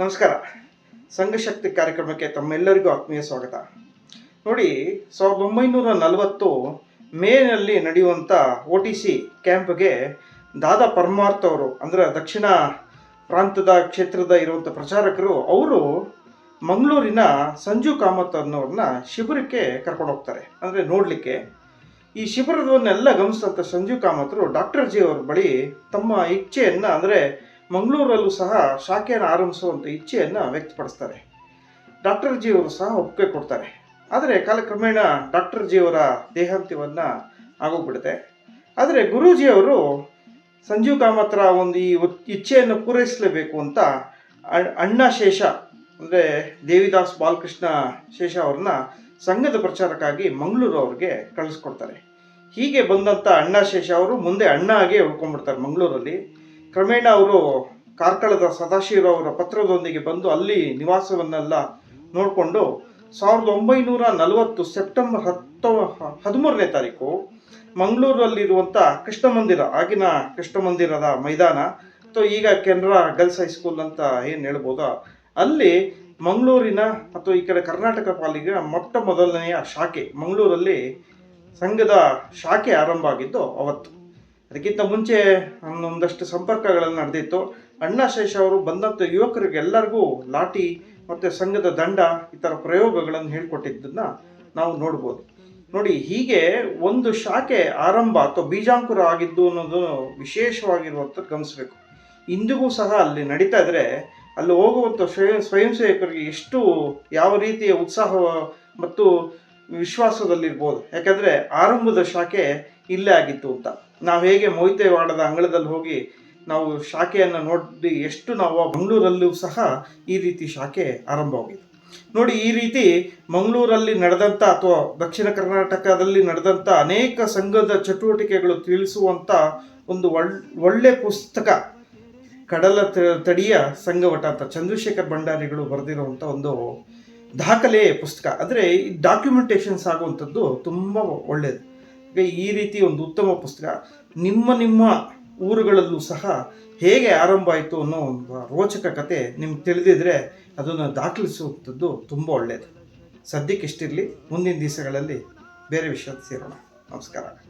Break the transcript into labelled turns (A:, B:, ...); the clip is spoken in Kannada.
A: ನಮಸ್ಕಾರ. ಸಂಘಶಕ್ತಿ ಕಾರ್ಯಕ್ರಮಕ್ಕೆ ತಮ್ಮೆಲ್ಲರಿಗೂ ಆತ್ಮೀಯ ಸ್ವಾಗತ. ನೋಡಿ, ಸಾವಿರದ ಒಂಬೈನೂರ ನಲವತ್ತು ಮೇನಲ್ಲಿ ನಡೆಯುವಂಥ ಒ ಟಿ ಸಿ ಕ್ಯಾಂಪ್ಗೆ ದಾದಾ ಪರಮಾರ್ಥ ಅವರು, ಅಂದರೆ ದಕ್ಷಿಣ ಪ್ರಾಂತದ ಕ್ಷೇತ್ರದ ಇರುವಂಥ ಪ್ರಚಾರಕರು, ಅವರು ಮಂಗಳೂರಿನ ಸಂಜು ಕಾಮತ್ ಅನ್ನೋರನ್ನ ಶಿಬಿರಕ್ಕೆ ಕರ್ಕೊಂಡು ಹೋಗ್ತಾರೆ. ಅಂದರೆ ನೋಡಲಿಕ್ಕೆ. ಈ ಶಿಬಿರದವನ್ನೆಲ್ಲ ಗಮನಿಸಿದಂಥ ಸಂಜು ಕಾಮತ್ರು ಡಾಕ್ಟರ್ ಜಿ ಅವ್ರ ಬಳಿ ತಮ್ಮ ಇಚ್ಛೆಯನ್ನು, ಅಂದರೆ ಮಂಗಳೂರಲ್ಲೂ ಸಹ ಶಾಖೆಯನ್ನು ಆರಂಭಿಸುವಂಥ ಇಚ್ಛೆಯನ್ನು ವ್ಯಕ್ತಪಡಿಸ್ತಾರೆ. ಡಾಕ್ಟರ್ ಜಿಯವರು ಸಹ ಒಪ್ಪಿಗೆ ಕೊಡ್ತಾರೆ. ಆದರೆ ಕಾಲಕ್ರಮೇಣ ಡಾಕ್ಟರ್ ಜಿಯವರ ದೇಹಾಂತ್ಯವನ್ನು ಆಗೋಗ್ಬಿಡುತ್ತೆ. ಆದರೆ ಗುರೂಜಿ ಅವರು ಸಂಜೀವ್ ಕಾಮತ್ರ ಒಂದು ಈ ಇಚ್ಛೆಯನ್ನು ಪೂರೈಸಲೇಬೇಕು ಅಂತ ಅಣ್ಣ ಶೇಷ, ಅಂದರೆ ದೇವಿದಾಸ್ ಬಾಲಕೃಷ್ಣ ಶೇಷ ಅವ್ರನ್ನ ಸಂಘದ ಪ್ರಚಾರಕ್ಕಾಗಿ ಮಂಗಳೂರು ಅವ್ರಿಗೆ ಕಳಿಸ್ಕೊಡ್ತಾರೆ. ಹೀಗೆ ಬಂದಂಥ ಅಣ್ಣ ಶೇಷ ಅವರು ಮುಂದೆ ಅಣ್ಣ ಆಗಿ ಉಳ್ಕೊಂಡ್ಬಿಡ್ತಾರೆ ಮಂಗಳೂರಲ್ಲಿ. ಕ್ರಮೇಣ ಅವರು ಕಾರ್ಕಳದ ಸದಾಶಿವ ಅವರ ಪತ್ರದೊಂದಿಗೆ ಬಂದು ಅಲ್ಲಿ ನಿವಾಸವನ್ನೆಲ್ಲ ನೋಡಿಕೊಂಡು ಸಾವಿರದ ಒಂಬೈನೂರ ನಲವತ್ತು ಸೆಪ್ಟೆಂಬರ್ ಹತ್ತು, ಹದಿಮೂರನೇ ತಾರೀಕು ಮಂಗಳೂರಲ್ಲಿರುವಂಥ ಕೃಷ್ಣ ಮಂದಿರ ಆಗಿನ ಕೃಷ್ಣ ಮಂದಿರದ ಮೈದಾನ, ಅಥವಾ ಈಗ ಕೆನರಾ ಗರ್ಲ್ಸ್ ಹೈಸ್ಕೂಲ್ ಅಂತ ಏನು ಹೇಳ್ಬೋದಾ, ಅಲ್ಲಿ ಮಂಗಳೂರಿನ ಅಥವಾ ಈ ಕಡೆ ಕರ್ನಾಟಕ ಪಾಲಿಗೆ ಮೊಟ್ಟ ಮೊದಲನೆಯ ಶಾಖೆ, ಮಂಗಳೂರಲ್ಲಿ ಸಂಘದ ಶಾಖೆ ಆರಂಭ ಆಗಿದ್ದು ಅವತ್ತು. ಅದಕ್ಕಿಂತ ಮುಂಚೆ ಒಂದಷ್ಟು ಸಂಪರ್ಕಗಳನ್ನು ನಡೆದಿತ್ತು. ಅಣ್ಣ ಶೇಷ ಅವರು ಬಂದಂಥ ಯುವಕರಿಗೆಲ್ಲರಿಗೂ ಲಾಠಿ ಮತ್ತು ಸಂಘದ ದಂಡ ಈ ಥರ ಪ್ರಯೋಗಗಳನ್ನು ಹೇಳ್ಕೊಟ್ಟಿದ್ದನ್ನು ನಾವು ನೋಡ್ಬೋದು. ನೋಡಿ, ಹೀಗೆ ಒಂದು ಶಾಖೆ ಆರಂಭ ಅಥವಾ ಬೀಜಾಂಕುರ ಆಗಿದ್ದು ಅನ್ನೋದು ವಿಶೇಷವಾಗಿರುವಂಥದ್ದು ಗಮನಿಸಬೇಕು. ಇಂದಿಗೂ ಸಹ ಅಲ್ಲಿ ನಡೀತಾ ಇದ್ದರೆ ಅಲ್ಲಿ ಹೋಗುವಂಥ ಸ್ವಯಂ ಸ್ವಯಂ ಸೇವಕರಿಗೆ ಎಷ್ಟು ಯಾವ ರೀತಿಯ ಉತ್ಸಾಹ ಮತ್ತು ವಿಶ್ವಾಸದಲ್ಲಿರ್ಬೋದು. ಯಾಕಂದರೆ ಆರಂಭದ ಶಾಖೆ ಇಲ್ಲೇ ಆಗಿತ್ತು ಅಂತ. ನಾವು ಹೇಗೆ ಮೊಯ್ತೆವಾಡದ ಅಂಗಳದಲ್ಲಿ ಹೋಗಿ ನಾವು ಶಾಖೆಯನ್ನು ನೋಡಿ ಎಷ್ಟು ನಾವು ಮಂಗಳೂರಲ್ಲೂ ಸಹ ಈ ರೀತಿ ಶಾಖೆ ಆರಂಭವಾಗಿದೆ ನೋಡಿ, ಈ ರೀತಿ ಮಂಗಳೂರಲ್ಲಿ ನಡೆದಂಥ ಅಥವಾ ದಕ್ಷಿಣ ಕರ್ನಾಟಕದಲ್ಲಿ ನಡೆದಂಥ ಅನೇಕ ಸಂಘದ ಚಟುವಟಿಕೆಗಳು ತಿಳಿಸುವಂಥ ಒಂದು ಒಳ್, ಒಳ್ಳೆ ಪುಸ್ತಕ, ಕಡಲ ತಡಿಯ ಸಂಘವಟ ಅಂತ ಚಂದ್ರಶೇಖರ್ ಭಂಡಾರಿಗಳು ಬರೆದಿರುವಂಥ ಒಂದು ದಾಖಲೆ ಪುಸ್ತಕ. ಅಂದರೆ ಈ ಡಾಕ್ಯುಮೆಂಟೇಷನ್ಸ್ ಆಗುವಂಥದ್ದು ತುಂಬ ಒಳ್ಳೆಯದು ಈ ರೀತಿ ಒಂದು ಉತ್ತಮ ಪುಸ್ತಕ ನಿಮ್ಮ ನಿಮ್ಮ ಊರುಗಳಲ್ಲೂ ಸಹ ಹೇಗೆ ಆರಂಭ ಆಯಿತು ಅನ್ನೋ ಒಂದು ರೋಚಕ ಕತೆ ನಿಮ್ಗೆ ತಿಳಿದಿದ್ರೆ ಅದನ್ನು ದಾಖಲಿಸುವಂಥದ್ದು ತುಂಬ ಒಳ್ಳೆಯದು ಸದ್ಯಕ್ಕೆ ಇಷ್ಟಿರಲಿ ಮುಂದಿನ ದಿವಸಗಳಲ್ಲಿ ಬೇರೆ ವಿಷಯ ಸೇರೋಣ. ನಮಸ್ಕಾರ.